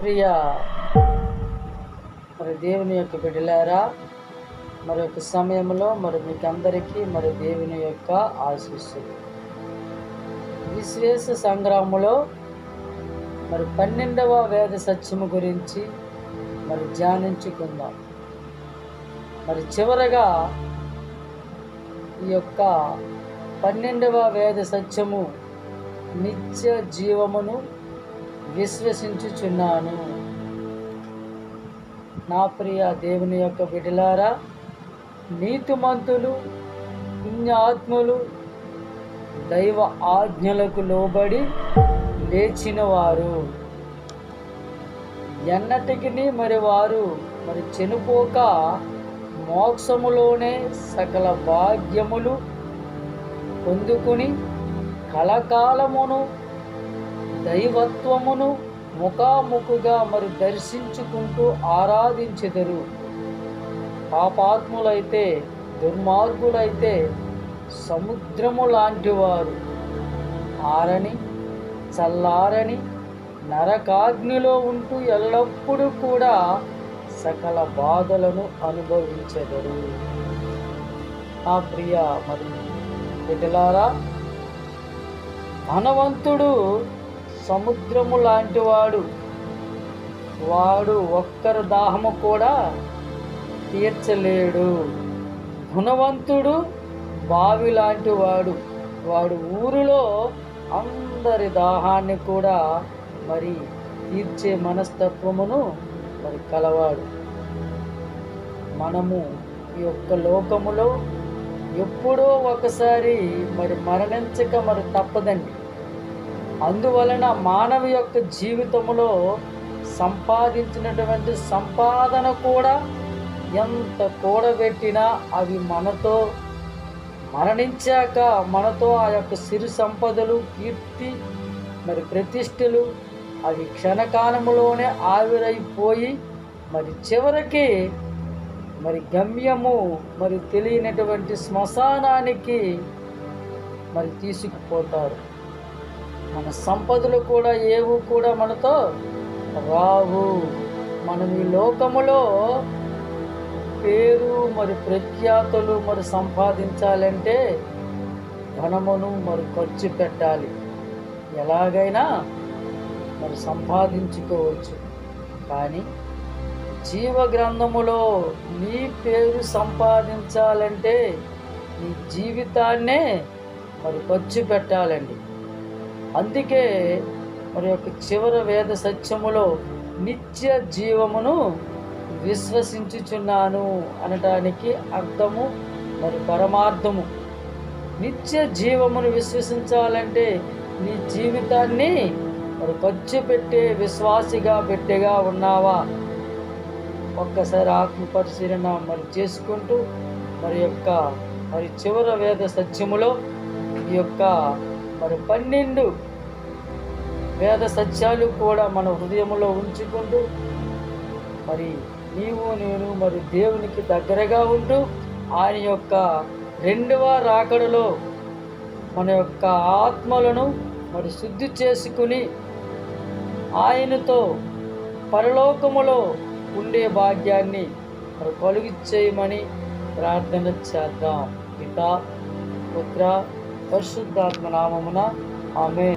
ప్రియ మరి దేవుని యొక్క బిడ్డలారా మరి ఒక సమయంలో మరి మీకు అందరికీ మరి దేవుని యొక్క ఆశీస్సులు. విశ్వేశ సంగ్రామంలో మరి పన్నెండవ వేద సత్యము గురించి మరి ధ్యానించుకుందాం. మరి చివరగా ఈ యొక్క పన్నెండవ వేద సత్యము నిత్య జీవమును విశ్వసించుచున్నాను. నా ప్రియ దేవుని యొక్క బిడ్డలారా నీతిమంతులు పుణ్యాత్ములు దైవ ఆజ్ఞలకు లోబడి లేచినవారు. ఎన్నటికి మరి వారు మరి చనిపోక మోక్షములోనే సకల భాగ్యములు పొందుకుని కలకాలమును దైవత్వమును ముఖాముఖుగా మరి దర్శించుకుంటూ ఆరాధించెదరు. పాపాత్ములైతే దుర్మార్గులైతే సముద్రము లాంటివారు. ఆరని చల్లారని నరకాగ్నిలో ఉంటూ ఎల్లప్పుడూ కూడా సకల బాధలను అనుభవించెదరు. ఆ ప్రియ మరి బిడ్డలారా ధనవంతుడు సముద్రము లాంటివాడు వాడు. ఒక్కరి దాహము కూడా తీర్చలేడు. గుణవంతుడు బావి లాంటి వాడు. వాడు ఊరిలో అందరి దాహాన్ని కూడా మరి తీర్చే మనస్తత్వమును మరి కలవాడు. మనము ఈ యొక్క లోకములో ఎప్పుడో ఒకసారి మరి మరణించక మరి తప్పదండి. అందువలన మానవ యొక్క జీవితంలో సంపాదించినటువంటి సంపాదన కూడా ఎంత కూడబెట్టినా అవి మనతో మరణించాక మనతో ఆ యొక్క సిరి సంపదలు కీర్తి మరి ప్రతిష్టలు అవి క్షణకాలంలోనే ఆవిరైపోయి మరి చివరికి మరి గమ్యము మరి తెలియనటువంటి శ్మశానానికి మరి తీసుకుపోతారు. మన సంపదలు కూడా ఏవు కూడా మనతో రావు. మనం ఈ లోకములో పేరు మరి ప్రఖ్యాతులు మరి సంపాదించాలంటే ధనమును మరి ఖర్చు పెట్టాలి. ఎలాగైనా మరి సంపాదించుకోవచ్చు. కానీ జీవ గ్రంథములో నీ పేరు సంపాదించాలంటే నీ జీవితాన్నే మరి ఖర్చు పెట్టాలండి. అందుకే మరి యొక్క చివరి వేద సత్యములో నిత్య జీవమును విశ్వసించుచున్నాను అనటానికి అర్థము మరి పరమార్థము. నిత్య జీవమును విశ్వసించాలంటే నీ జీవితాన్ని మరి ఖర్చు పెట్టే విశ్వాసిగా పెట్టెగా ఉన్నావా? ఒక్కసారి ఆత్మ పరిశీలన మరి చేసుకుంటూ మరి యొక్క మరి చివరి వేద సత్యములో ఈ యొక్క మరి పన్నెండు వేద సత్యాలు కూడా మన హృదయంలో ఉంచుకుంటూ మరి నీవు నేను మరి దేవునికి దగ్గరగా ఉంటూ ఆయన యొక్క రెండవ రాకడలో మన యొక్క ఆత్మలను మరి శుద్ధి చేసుకుని ఆయనతో పరలోకములో ఉండే భాగ్యాన్ని మరి కలుగు చేయమని ప్రార్థన చేద్దాం. పిత పుత్ర పరిశుద్ధాత్మ నామమున ఆమె